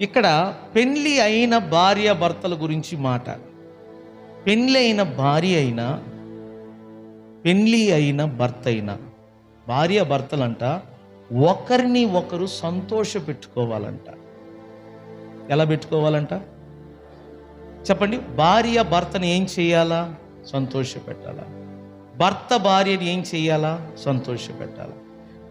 ఇక్కడ పెళ్ళి అయిన భార్య భర్తల గురించి మాట. పెళ్ళి అయిన భార్య అయినా పెళ్ళి అయిన భర్త అయినా భార్య భర్తలంట ఒకరిని ఒకరు సంతోష పెట్టుకోవాలంట. ఎలా పెట్టుకోవాలంట? చెప్పండి భార్య భర్తను ఏం చేయాలా? సంతోష పెట్టాలా. భర్త భార్యని ఏం చేయాలా? సంతోష పెట్టాలా.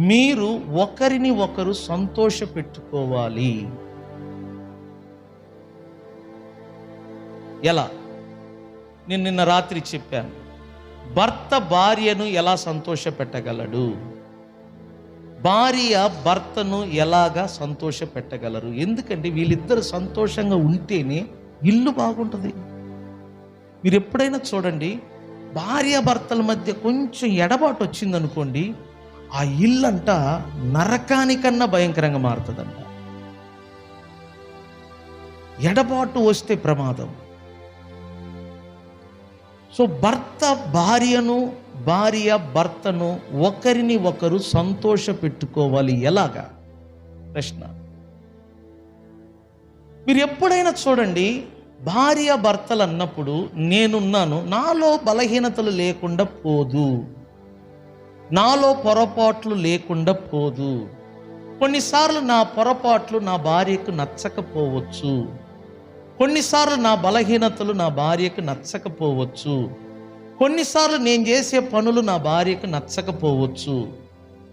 మీరు ఒకరిని ఒకరు సంతోష పెట్టుకోవాలి. ఎలా? నేను నిన్న రాత్రి చెప్పాను. భర్త భార్యను ఎలా సంతోష పెట్టగలడు భార్య భర్తను ఎలాగా సంతోష పెట్టగలరు ఎందుకంటే వీళ్ళిద్దరు సంతోషంగా ఉంటేనే ఇల్లు బాగుంటుంది. మీరు ఎప్పుడైనా చూడండి భార్య భర్తల మధ్య కొంచెం ఎడబాటు వచ్చిందనుకోండి ఆ ఇల్లంట నరకానికన్నా భయంకరంగా మారుతుందంట. ఎడబాటు వస్తే ప్రమాదం. సో భర్త భార్యను భార్య భర్తను ఒకరిని ఒకరు సంతోష పెట్టుకోవాలి ఎలాగా? ప్రశ్న. మీరు ఎప్పుడైనా చూడండి భార్య భర్తలు అన్నప్పుడు నేనున్నాను నాలో బలహీనతలు లేకుండా పోదు. నాలో పొరపాట్లు లేకుండా పోదు. కొన్నిసార్లు నా పొరపాట్లు నా భార్యకు నచ్చకపోవచ్చు. కొన్నిసార్లు నా బలహీనతలు నా భార్యకు నచ్చకపోవచ్చు. కొన్నిసార్లు నేను చేసే పనులు నా భార్యకు నచ్చకపోవచ్చు.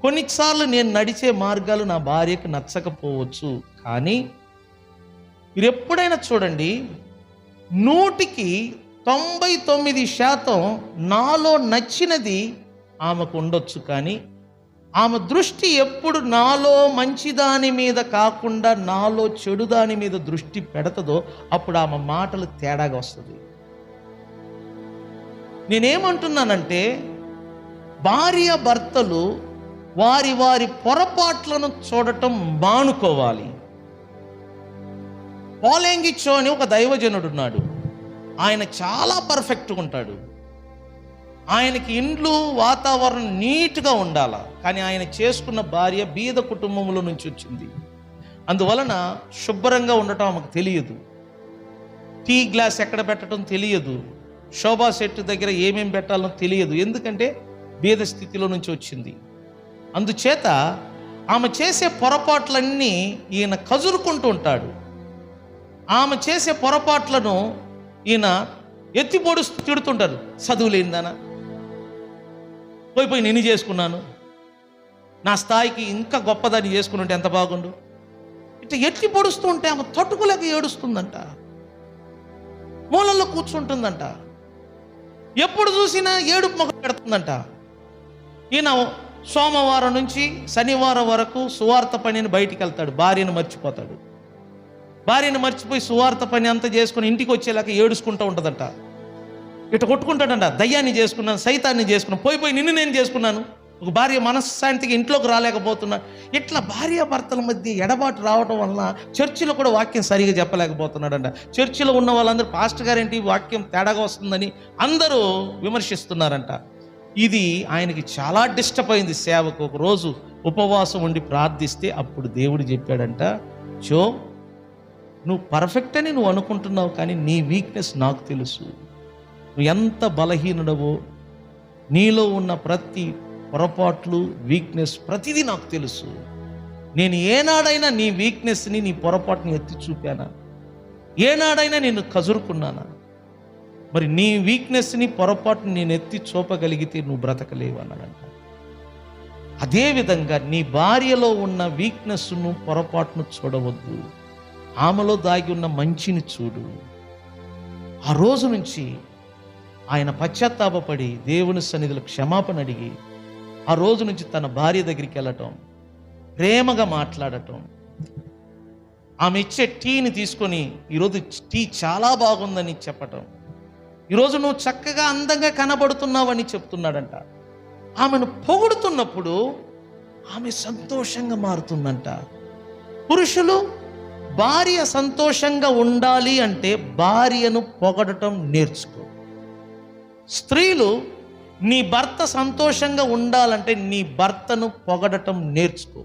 కొన్నిసార్లు నేను నడిచే మార్గాలు నా భార్యకు నచ్చకపోవచ్చు. కానీ మీరు ఎప్పుడైనా చూడండి నూటికి తొంభై తొమ్మిది శాతం నాలో నచ్చినది ఆమెకు ఉండొచ్చు కానీ ఆమె దృష్టి ఎప్పుడు నాలో మంచిదాని మీద కాకుండా నాలో చెడు దాని మీద దృష్టి పెడతదో అప్పుడు ఆమె మాటలు తేడాగా వస్తుంది. నేనేమంటున్నానంటే భార్య భర్తలు వారి వారి పొరపాట్లను చూడటం మానుకోవాలి. పోలేంగిచ్చో అని ఒక దైవజనుడున్నాడు. ఆయన చాలా పర్ఫెక్ట్గా ఉంటాడు. ఆయనకి ఇండ్లు వాతావరణం నీట్గా ఉండాల. కానీ ఆయన చేసుకున్న భార్య బీద కుటుంబంలో నుంచి వచ్చింది. అందువలన శుభ్రంగా ఉండటం ఆమెకు తెలియదు. టీ గ్లాస్ ఎక్కడ పెట్టడం తెలియదు. శోభా సెట్ దగ్గర ఏమేమి పెట్టాలో తెలియదు. ఎందుకంటే బీద స్థితిలో నుంచి వచ్చింది. అందుచేత ఆమె చేసే పొరపాట్లన్నీ ఈయన కజురుకుంటూ ఉంటాడు. ఆమె చేసే పొరపాట్లను ఈయన ఎత్తిపొడుస్తూ తిడుతుంటారు. చదువు పోయి పోయి నేను చేసుకున్నాను. నా స్థాయికి ఇంకా గొప్పదాన్ని చేసుకుని ఉంటే ఎంత బాగుండు? ఇట్లా ఎత్తి పొడుస్తూ ఉంటే ఆమె తట్టుకోలేక ఏడుస్తుందంట. మూలల్లో కూర్చుంటుందంట. ఎప్పుడు చూసినా ఏడుపు మొక్క పెడుతుందంట. ఈయన సోమవారం నుంచి శనివారం వరకు సువార్త పనిని బయటికి వెళ్తాడు భార్యను మర్చిపోతాడు. భార్యను మర్చిపోయి సువార్త పని అంతా చేసుకుని ఇంటికి వచ్చేలాగా ఏడుచుకుంటూ ఉంటుందంట. ఇటు కొట్టుకుంటాడంట దయ్యాన్ని చేసుకున్నాను సైతాన్ని చేసుకున్నాను పోయి పోయి నిన్ను నేను చేసుకున్నాను. ఒక భార్య మనశ్శాంతికి ఇంట్లోకి రాలేకపోతున్నా. ఇట్లా భార్య భర్తల మధ్య ఎడబాటు రావడం వలన చర్చిలో కూడా వాక్యం సరిగా చెప్పలేకపోతున్నాడంట. చర్చిలో ఉన్న వాళ్ళందరూ పాస్టర్ గారేంటి? వాక్యం తేడాగా వస్తుందని అందరూ విమర్శిస్తున్నారంట. ఇది ఆయనకి చాలా డిస్టర్బ్ అయింది. సేవకు ఒక రోజు ఉపవాసం ఉండి ప్రార్థిస్తే అప్పుడు దేవుడు చెప్పాడంట చో నువ్వు పర్ఫెక్ట్ అని నువ్వు అనుకుంటున్నావు కానీ నీ వీక్నెస్ నాకు తెలుసు. నువ్వు ఎంత బలహీనుడవో నీలో ఉన్న ప్రతి పొరపాట్లు వీక్నెస్ ప్రతిదీ నాకు తెలుసు. నేను ఏనాడైనా నీ వీక్నెస్ని నీ పొరపాటుని ఎత్తి చూపానా? ఏనాడైనా నేను కజురుకున్నానా మరి నీ వీక్నెస్ని పొరపాటుని నేను ఎత్తి చూపగలిగితే నువ్వు బ్రతకలేవు అన్నాడంట. అదేవిధంగా నీ భార్యలో ఉన్న వీక్నెస్ను పొరపాటును చూడవద్దు. ఆమెలో దాగి ఉన్న మంచిని చూడు. ఆ రోజు నుంచి ఆయన పశ్చాత్తాపపడి దేవుని సన్నిధిలో క్షమాపణ అడిగి ఆ రోజు నుంచి తన భార్య దగ్గరికి వెళ్ళటం ప్రేమగా మాట్లాడటం. ఆమె ఇచ్చే టీని తీసుకొని ఈరోజు టీ చాలా బాగుందని చెప్పటం. ఈరోజు నువ్వు చక్కగా అందంగా కనబడుతున్నావని చెప్తున్నాడంట. ఆమెను పొగుడుతున్నప్పుడు ఆమె సంతోషంగా మారుతుందంట. పురుషులు భార్య సంతోషంగా ఉండాలి అంటే భార్యను పొగడటం నేర్చుకో. స్త్రీలు నీ భర్త సంతోషంగా ఉండాలంటే నీ భర్తను పొగడటం నేర్చుకో.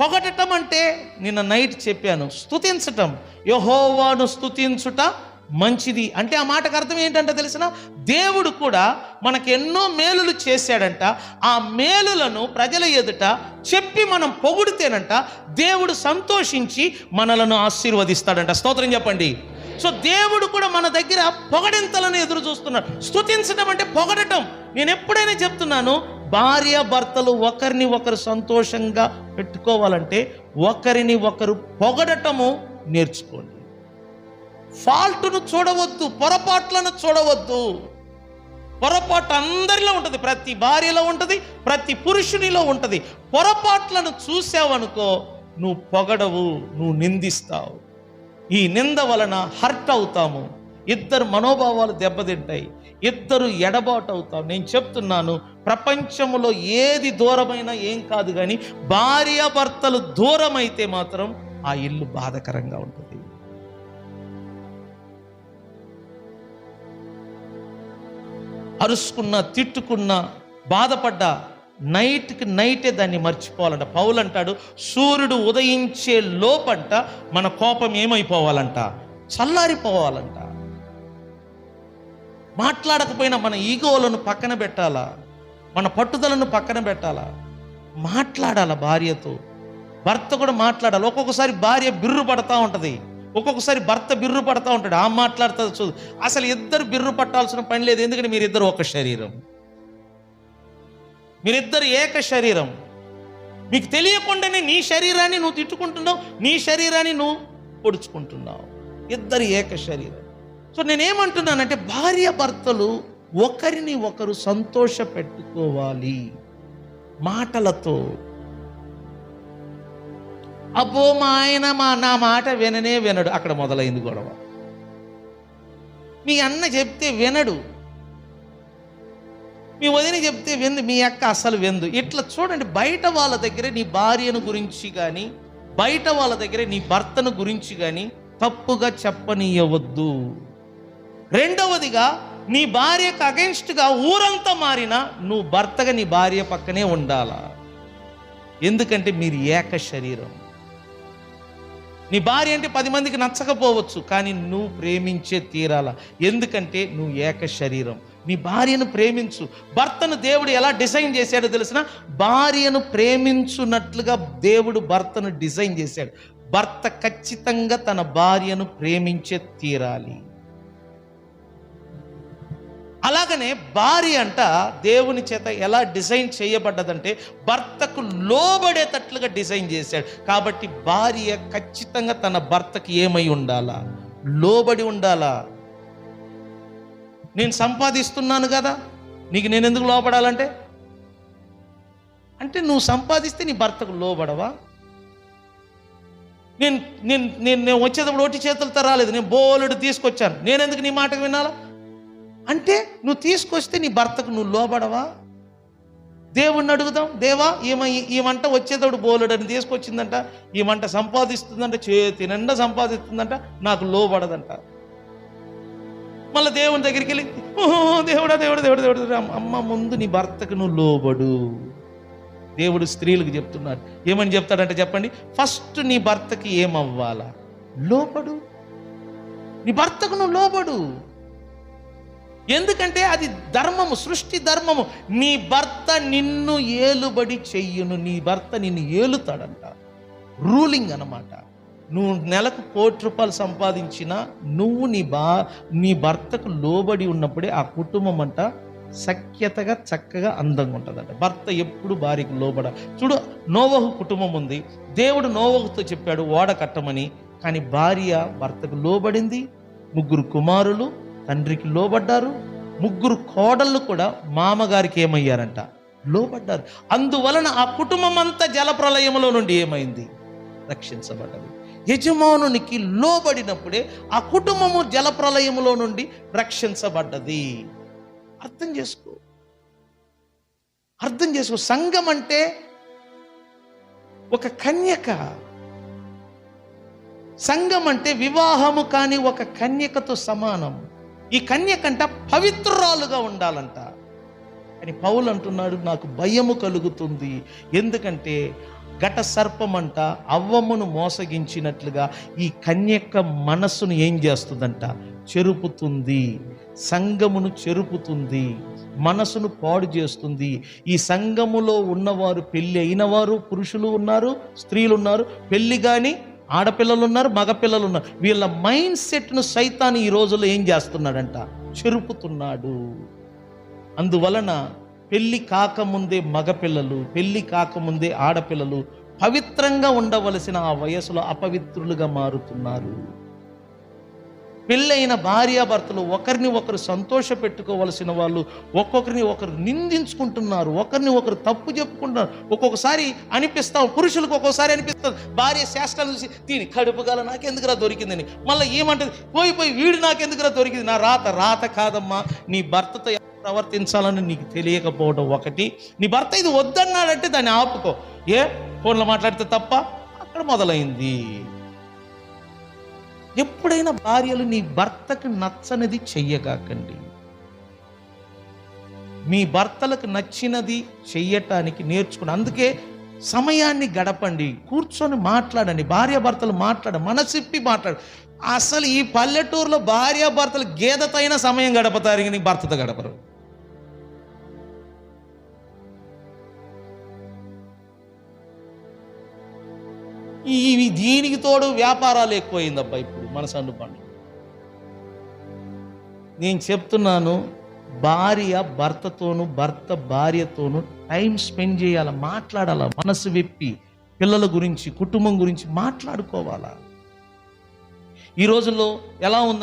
పొగడటం అంటే నిన్న నైట్ చెప్పాను స్థుతించటం యహోవాను స్తుతించుట మంచిది. అంటే ఆ మాటకు అర్థం ఏంటంటే తెలిసిన? దేవుడు కూడా మనకు ఎన్నో మేలులు చేశాడంట. ఆ మేలులను ప్రజల ఎదుట చెప్పి మనం పొగుడితేనంట దేవుడు సంతోషించి మనలను ఆశీర్వదిస్తాడంట. స్తోత్రం చెప్పండి. సో దేవుడు కూడా మన దగ్గర పొగడింతలను ఎదురు చూస్తున్నాడు. స్థుతించడం అంటే పొగడటం. నేను ఎప్పుడైనా చెప్తున్నాను భార్య భర్తలు ఒకరిని ఒకరు సంతోషంగా పెట్టుకోవాలంటే ఒకరిని ఒకరు పొగడటము నేర్చుకోండి. ఫాల్ట్ను చూడవద్దు పొరపాట్లను చూడవద్దు. పొరపాటు అందరిలో ఉంటుంది. ప్రతి భార్యలో ఉంటుంది ప్రతి పురుషునిలో ఉంటుంది. పొరపాట్లను చూసావనుకో నువ్వు పొగడవు నువ్వు నిందిస్తావు. ఈ నింద వలన హర్ట్ అవుతాము. ఇద్దరు మనోభావాలు దెబ్బతింటాయి. ఇద్దరు ఎడబాటు అవుతాం నేను చెప్తున్నాను ప్రపంచంలో ఏది దూరమైనా ఏం కాదు కానీ భార్యాభర్తలు దూరం అయితే మాత్రం ఆ ఇల్లు బాధకరంగా ఉంటుంది. అరుసుకున్న తిట్టుకున్న బాధపడ్డ నైట్కి నైటే దాన్ని మర్చిపోవాలంట. పౌలు అంటాడు సూర్యుడు ఉదయించే లోపంట మన కోపం ఏమైపోవాలంట? చల్లారిపోవాలంట. మాట్లాడకపోయినా మన ఈగోలను పక్కన పెట్టాలా? మన పట్టుదలను పక్కన పెట్టాలా? మాట్లాడాల భార్యతో? భర్త కూడా మాట్లాడాలి. ఒక్కొక్కసారి భార్య బిర్రు పడతా ఉంటుంది. ఒక్కొక్కసారి భర్త బిర్రు పడతా ఉంటాడు. ఆ మాట్లాడుతుంది చూడు. అసలు ఇద్దరు బిర్రు పట్టాల్సిన పని లేదు. ఎందుకంటే మీరిద్దరు ఒక శరీరం. మీరిద్దరు ఏక శరీరం. మీకు తెలియకుండానే నీ శరీరాన్ని నువ్వు తిట్టుకుంటున్నావు నీ శరీరాన్ని నువ్వు పొడుచుకుంటున్నావు. ఇద్దరు ఏక శరీరం. సో నేనేమంటున్నానంటే భార్య భర్తలు ఒకరిని ఒకరు సంతోష పెట్టుకోవాలి. మాటలతో. అబ్బో మా ఆయన మా నా మాట విననే వినడు. అక్కడ మొదలైంది గొడవ. మీ అన్న చెప్తే వినడు. మీ వదిన చెప్తే విందు మీ అక్క అసలు విందు. ఇట్లా చూడండి బయట వాళ్ళ దగ్గర నీ భార్యను గురించి కానీ బయట వాళ్ళ దగ్గర నీ భర్తను గురించి కానీ తప్పుగా చెప్పనీయవద్దు. రెండవదిగా నీ భార్యకు అగెన్స్ట్గా ఊరంతా మారినా నువ్వు భర్తగా నీ భార్య పక్కనే ఉండాలా? ఎందుకంటే మీరు ఏక శరీరం. నీ భార్య అంటే పది మందికి నచ్చకపోవచ్చు కానీ నువ్వు ప్రేమించే తీరాల? ఎందుకంటే నువ్వు ఏక శరీరం. నీ భార్యను ప్రేమించు. భర్తను దేవుడు ఎలా డిజైన్ చేశాడో తెలిసిన భార్యను ప్రేమించున్నట్లుగా దేవుడు భర్తను డిజైన్ చేశాడు. భర్త ఖచ్చితంగా తన భార్యను ప్రేమించే తీరాలి. అలాగనే భార్య అంట దేవుని చేత ఎలా డిజైన్ చేయబడ్డదంటే భర్తకు లోబడేటట్లుగా డిజైన్ చేశాడు. కాబట్టి భార్య ఖచ్చితంగా తన భర్తకి ఏమై ఉండాలా? లోబడి ఉండాలా? నేను సంపాదిస్తున్నాను కదా నీకు నేను ఎందుకు లోపడాలంటే అంటే నువ్వు సంపాదిస్తే నీ భర్తకు లోబడవా? నేను నేను నేను నేను వచ్చేటప్పుడు ఒట్టి చేతులతో రాలేదు నేను బోలుడు తీసుకొచ్చాను. నేను ఎందుకు నీ మాటకు వినాలా? అంటే నువ్వు తీసుకొస్తే నీ భర్తకు నువ్వు లోబడవా? దేవుణ్ణి అడుగుదాం దేవా ఈమె ఈ వంట వచ్చేటప్పుడు బోలుడని తీసుకొచ్చిందంట ఈ వంట సంపాదిస్తుందంట చేతి నిండా సంపాదిస్తుందంట నాకు లోబడదంట. మళ్ళీ దేవుని దగ్గరికి వెళ్ళి "ఓహో, దేవుడా దేవుడు దేవుడు దేవుడు అమ్మ ముందు నీ భర్తకు నువ్వు లోబడు. దేవుడు స్త్రీలకు చెప్తున్నాడు. ఏమని చెప్తాడంటే చెప్పండి ఫస్ట్ నీ భర్తకి ఏమవ్వాలా? లోబడు. నీ భర్తకు నువ్వు లోబడు. ఎందుకంటే అది ధర్మము సృష్టి ధర్మము. నీ భర్త నిన్ను ఏలుబడి చెయ్యును నీ భర్త నిన్ను ఏలుతాడంట. రూలింగ్ అనమాట నువ్వు నెలకు కోటి రూపాయలు సంపాదించినా నువ్వు నీ బా నీ భర్తకు లోబడి ఉన్నప్పుడే ఆ కుటుంబం అంట సఖ్యతగా చక్కగా అందంగా ఉంటుందంట. భర్త ఎప్పుడు భార్యకు లోబడ చూడు నోవహు కుటుంబం ఉంది. దేవుడు నోవహుతో చెప్పాడు ఓడ కట్టమని. కానీ భార్య భర్తకు లోబడింది ముగ్గురు కుమారులు తండ్రికి లోబడ్డారు ముగ్గురు కోడళ్ళు కూడా మామగారికి ఏమయ్యారంట? లోబడ్డారు. అందువలన ఆ కుటుంబం అంతా జలప్రలయంలో నుండి ఏమైంది? రక్షించబడ్డది. యజమానునికి లోబడినప్పుడే ఆ కుటుంబము జలప్రలయములో నుండి రక్షించబడ్డది. అర్థం చేసుకో. అర్థం చేసుకో. సంఘం అంటే ఒక కన్యక. సంఘం అంటే వివాహము కాని ఒక కన్యకతో సమానం. ఈ కన్యకంట పవిత్రాలుగా ఉండాలంట. అని పౌలు అంటున్నాడు నాకు భయము కలుగుతుంది. ఎందుకంటే ఘట సర్పమంట అవ్వమును మోసగించినట్లుగా ఈ కన్యక్క మనస్సును ఏం చేస్తుందంట? చెరుపుతుంది. సంగమును చెరుపుతుంది. మనసును పాడు చేస్తుంది. ఈ సంఘములో ఉన్నవారు పెళ్ళి అయిన వారు పురుషులు ఉన్నారు స్త్రీలు ఉన్నారు పెళ్ళి కానీ ఆడపిల్లలు ఉన్నారు మగపిల్లలు ఉన్నారు. వీళ్ళ మైండ్ సెట్ను సైతాన్ని ఈ రోజుల్లో ఏం చేస్తున్నాడంట? చెరుపుతున్నాడు. అందువలన పెళ్ళి కాకముందే మగపిల్లలు పెళ్ళి కాకముందే ఆడపిల్లలు పవిత్రంగా ఉండవలసిన ఆ వయసులో అపవిత్రులుగా మారుతున్నారు. పెళ్ళైన భార్యాభర్తలు ఒకరిని ఒకరు సంతోష పెట్టుకోవలసిన వాళ్ళు ఒక్కొక్కరిని ఒకరు నిందించుకుంటున్నారు ఒకరిని ఒకరు తప్పు చెప్పుకుంటున్నారు. ఒక్కొక్కసారి అనిపిస్తాం పురుషులకు ఒక్కొక్కసారి అనిపిస్తుంది భార్య శాస్త్రాలు చూసి దీని కడుపుగల నాకెందుకురా దొరికిందని? మళ్ళీ ఏమంటది? పోయి పోయి వీడు నాకెందుకురా దొరికింది? నా రాత రాత కాదమ్మా నీ భర్తతో ప్రవర్తించాలని నీకు తెలియకపోవడం ఒకటి. నీ భర్త ఇది వద్దన్నాడంటే దాన్ని ఆపుకో. ఏ? ఫోన్లో మాట్లాడితే తప్ప అక్కడ మొదలైంది. ఎప్పుడైనా భార్యలు నీ భర్తకు నచ్చనిది చెయ్యగాకండి. మీ భర్తలకు నచ్చినది చెయ్యటానికి నేర్చుకుని అందుకే సమయాన్ని గడపండి కూర్చొని మాట్లాడండి భార్య భర్తలు మాట్లాడ మనసిప్పి మాట్లాడు. అసలు ఈ పల్లెటూరులో భార్య భర్తలు గేదెతో సమయం గడపతారు ఇంక నీ భర్తతో గడపరు. ఈ దీనికి తోడు వ్యాపారాలు ఎక్కువైందబ్బా ఇప్పుడు మన సండు పండు. నేను చెప్తున్నాను భార్య భర్తతోను భర్త భార్యతోనూ టైం స్పెండ్ చేయాల మాట్లాడాల మనసు విప్పి పిల్లల గురించి కుటుంబం గురించి మాట్లాడుకోవాలా? ఈ రోజుల్లో ఎలా ఉంది